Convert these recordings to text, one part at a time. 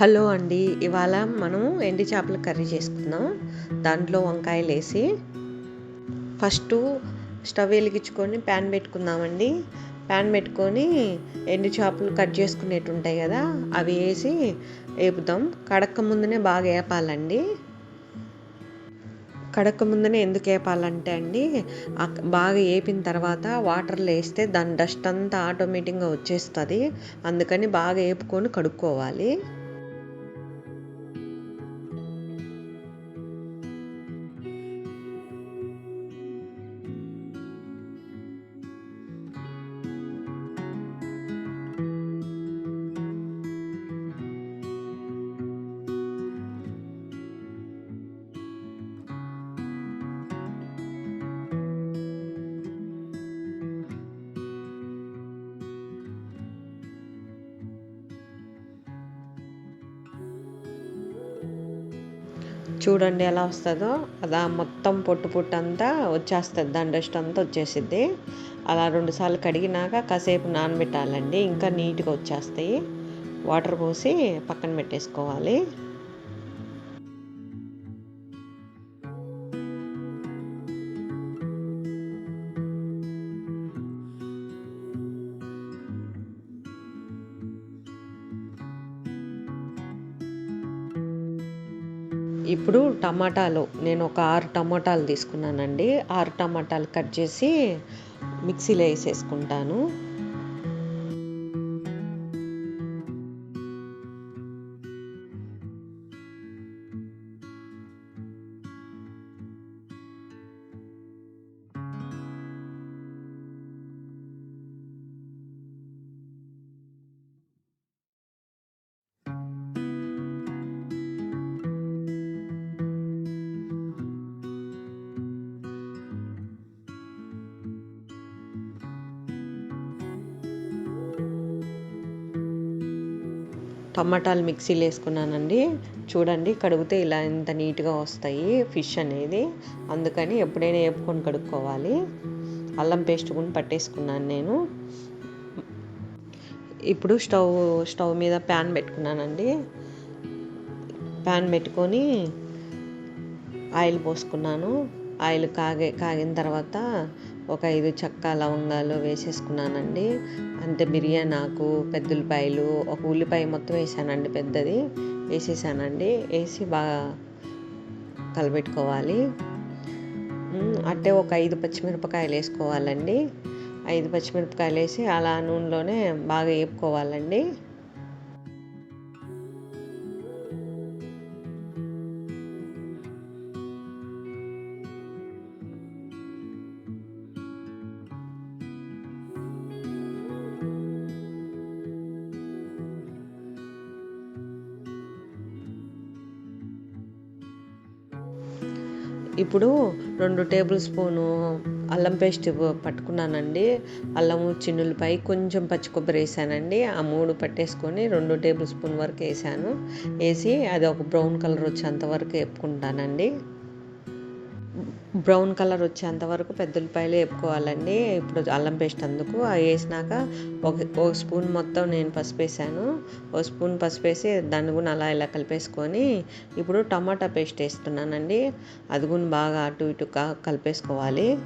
Hello అండి. ఇవాళ మనం ఎండి చేపల కర్రీ చేసుకుందాం. దాంట్లో వంకాయలు వేసి ఫస్ట్ స్టవ్ వెలిగించుకొని ప్యాన్ పెట్టుకుందామండి. ప్యాన్ పెట్టుకొని ఎండు చేపలు కట్ చేసుకునేవి ఉంటాయి కదా అవి వేసి వేపుదాం కడక్క ముందునే బాగా వేపాలండి కడక ముందునే ఎందుకు వేపాలంటే అండి బాగా వేపిన తర్వాత వాటర్లో వేస్తే దాని డస్ట్ అంతా ఆటోమేటిక్గా వచ్చేస్తుంది. అందుకని బాగా వేపుకొని కడుక్కోవాలి. చూడండి ఎలా వస్తుందో. అలా మొత్తం పొట్టు పొట్టు అంతా వచ్చేస్తుంది దాని డస్ట్ అంతా వచ్చేసిద్ది. అలా రెండుసార్లు కడిగినాక కాసేపు నానబెట్టాలండి. ఇంకా నీట్గా వచ్చేస్తాయి. వాటర్ పోసి పక్కన పెట్టేసుకోవాలి. ఇప్పుడు టమాటాలు నేను ఒక ఆరు టమాటాలు తీసుకున్నానండి. ఆరు టమాటాలు కట్ చేసి మిక్సీలో వేసేసుకుంటాను. టమాటాలు మిక్సీలో వేసుకున్నానండి. చూడండి కడిగితే ఇలా ఇంత నీట్గా వస్తాయి ఫిష్ అనేది. అందుకని ఎప్పుడైనా వేపుకొని కడుక్కోవాలి. అల్లం పేస్ట్ కూడా పట్టేసుకున్నాను నేను. ఇప్పుడు స్టవ్ స్టవ్ మీద ప్యాన్ పెట్టుకున్నానండి. ప్యాన్ పెట్టుకొని ఆయిల్ పోసుకున్నాను. ఆయిల్ కాగే కాగిన తర్వాత ఒక ఐదు చెక్క లవంగాలు వేసేసుకున్నానండి. అంతే బిర్యానీ ఆకు పెద్ద ఉల్లిపాయలు ఒక ఉల్లిపాయ మొత్తం వేసానండి పెద్దది వేసేసానండి. వేసి బాగా కలబెట్టుకోవాలి. అంటే ఒక ఐదు పచ్చిమిరపకాయలు వేసుకోవాలండి. ఐదు పచ్చిమిరపకాయలు వేసి అలా నూనెలోనే బాగా వేపుకోవాలండి. ఇప్పుడు రెండు టేబుల్ స్పూను అల్లం పేస్ట్ పట్టుకున్నానండి. అల్లము చిన్నులపై కొంచెం పచ్చి కొబ్బరి వేసానండి. ఆ మూడు పట్టేసుకొని రెండు టేబుల్ స్పూన్ వరకు వేసాను. వేసి అది ఒక బ్రౌన్ కలర్ వచ్చేంత వరకు వేపుకుంటానండి. బ్రౌన్ కలర్ వచ్చేంత వరకు పెద్ద ఉల్లిపాయలు వేపుకోవాలండి. ఇప్పుడు అల్లం పేస్ట్ అందుకు అవి వేసినాక ఒక ఒక స్పూన్ మొత్తం నేను పసుపు వేసాను. ఒక స్పూన్ పసుపు వేసి దాన్ని కూడా అలా ఇలా కలిపేసుకొని ఇప్పుడు టమాటా పేస్ట్ వేస్తున్నానండి. అది కూడా బాగా అటు ఇటు కలిపేసుకోవాలి.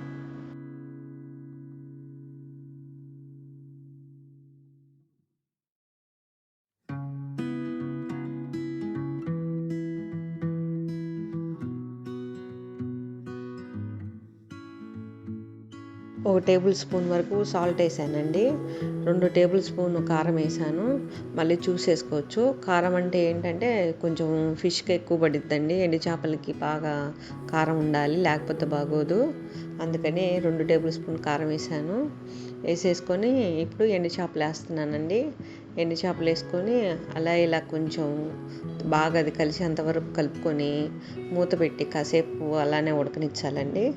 ఒక టేబుల్ స్పూన్ వరకు సాల్ట్ వేసానండి. రెండు టేబుల్ స్పూన్ కారం వేసాను. మళ్ళీ చూసేసుకోవచ్చు కారం అంటే ఏంటంటే కొంచెం ఫిష్కి ఎక్కువ పడిద్దండి. ఎండి చేపలకి బాగా కారం ఉండాలి లేకపోతే బాగోదు. అందుకని రెండు టేబుల్ స్పూన్ కారం వేసాను. వేసేసుకొని ఇప్పుడు ఎండి చేపలు వేస్తున్నానండి. ఎండి చేపలు వేసుకొని అలా ఇలా కొంచెం బాగా అది కలిసేంతవరకు కలుపుకొని మూత పెట్టి కాసేపు అలానే ఉడకనిచ్చాలండి.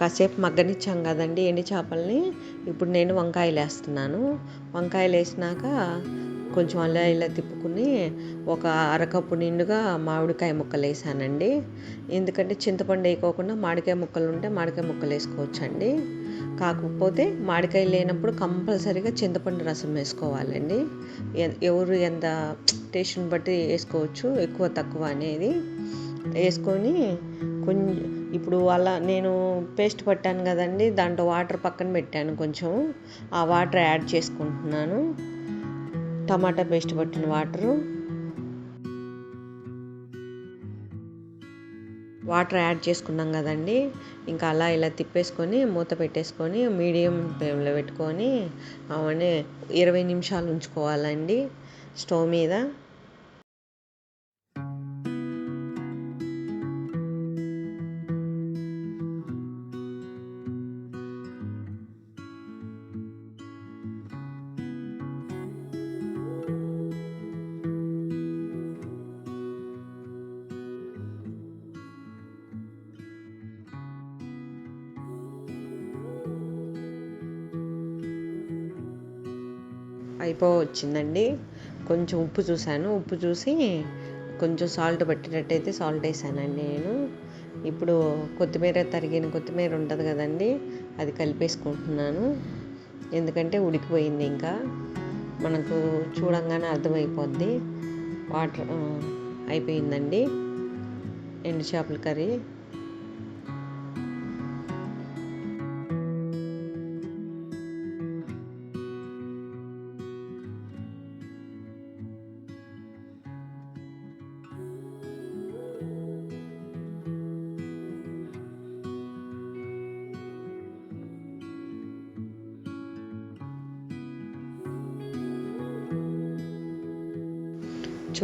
కాసేపు మగ్గనిచ్చాం కదండి ఎండి చేపల్ని. ఇప్పుడు నేను వంకాయలు వేస్తున్నాను. వంకాయలు వేసినాక కొంచెం అలా ఇలా తిప్పుకుని ఒక అరకప్పు నిండుగా మామిడికాయ ముక్కలు వేసానండి. ఎందుకంటే చింతపండు వేయకోకుండా మామిడికాయ ముక్కలు ఉంటే మామిడికాయ ముక్కలు వేసుకోవచ్చండి. కాకపోతే మామిడికాయ లేనప్పుడు కంపల్సరీగా చింతపండు రసం వేసుకోవాలండి. ఎ- ఎవరు ఎంత టేస్ట్ని బట్టి వేసుకోవచ్చు ఎక్కువ తక్కువ అనేది. వేసుకొని కొంచెం ఇప్పుడు అలా నేను పేస్ట్ పట్టాను కదండి దాంట్లో వాటర్ పక్కన పెట్టాను కొంచెం. ఆ వాటర్ యాడ్ చేసుకుంటున్నాను. టమాటా పేస్ట్ పట్టిన వాటరు. వాటర్ యాడ్ చేసుకున్నాం కదండి. ఇంకా అలా ఇలా తిప్పేసుకొని మూత పెట్టేసుకొని మీడియం ఫ్లేమ్లో పెట్టుకొని అవన్నీ ఇరవై నిమిషాలు ఉంచుకోవాలండి స్టవ్ మీద. అయిపో వచ్చిందండి కొంచెం ఉప్పు చూశాను. ఉప్పు చూసి కొంచెం సాల్ట్ పట్టినట్టయితే సాల్ట్ వేసానండి నేను. ఇప్పుడు కొత్తిమీర తరిగిన కొత్తిమీర ఉంటుంది కదండి అది కలిపేసుకుంటున్నాను. ఎందుకంటే ఉడికిపోయింది ఇంకా. మనకు చూడంగానే అర్థమైపోద్ది. వాటర్ అయిపోయిందండి. ఎండు చేపల కర్రీ.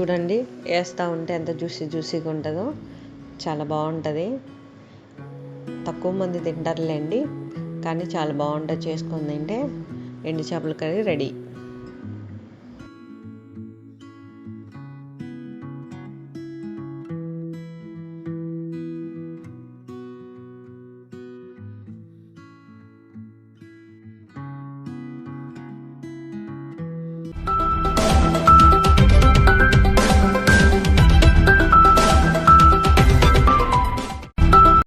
చూడండి వేస్తూ ఉంటే ఎంత జ్యూసీ జ్యూసీగా ఉంటుందో. చాలా బాగుంటుంది. తక్కువ మంది తింటారులేండి కానీ చాలా బాగుంటుంది చేసుకుని తింటే ఎండు చేపల కర్రీ రెడీ.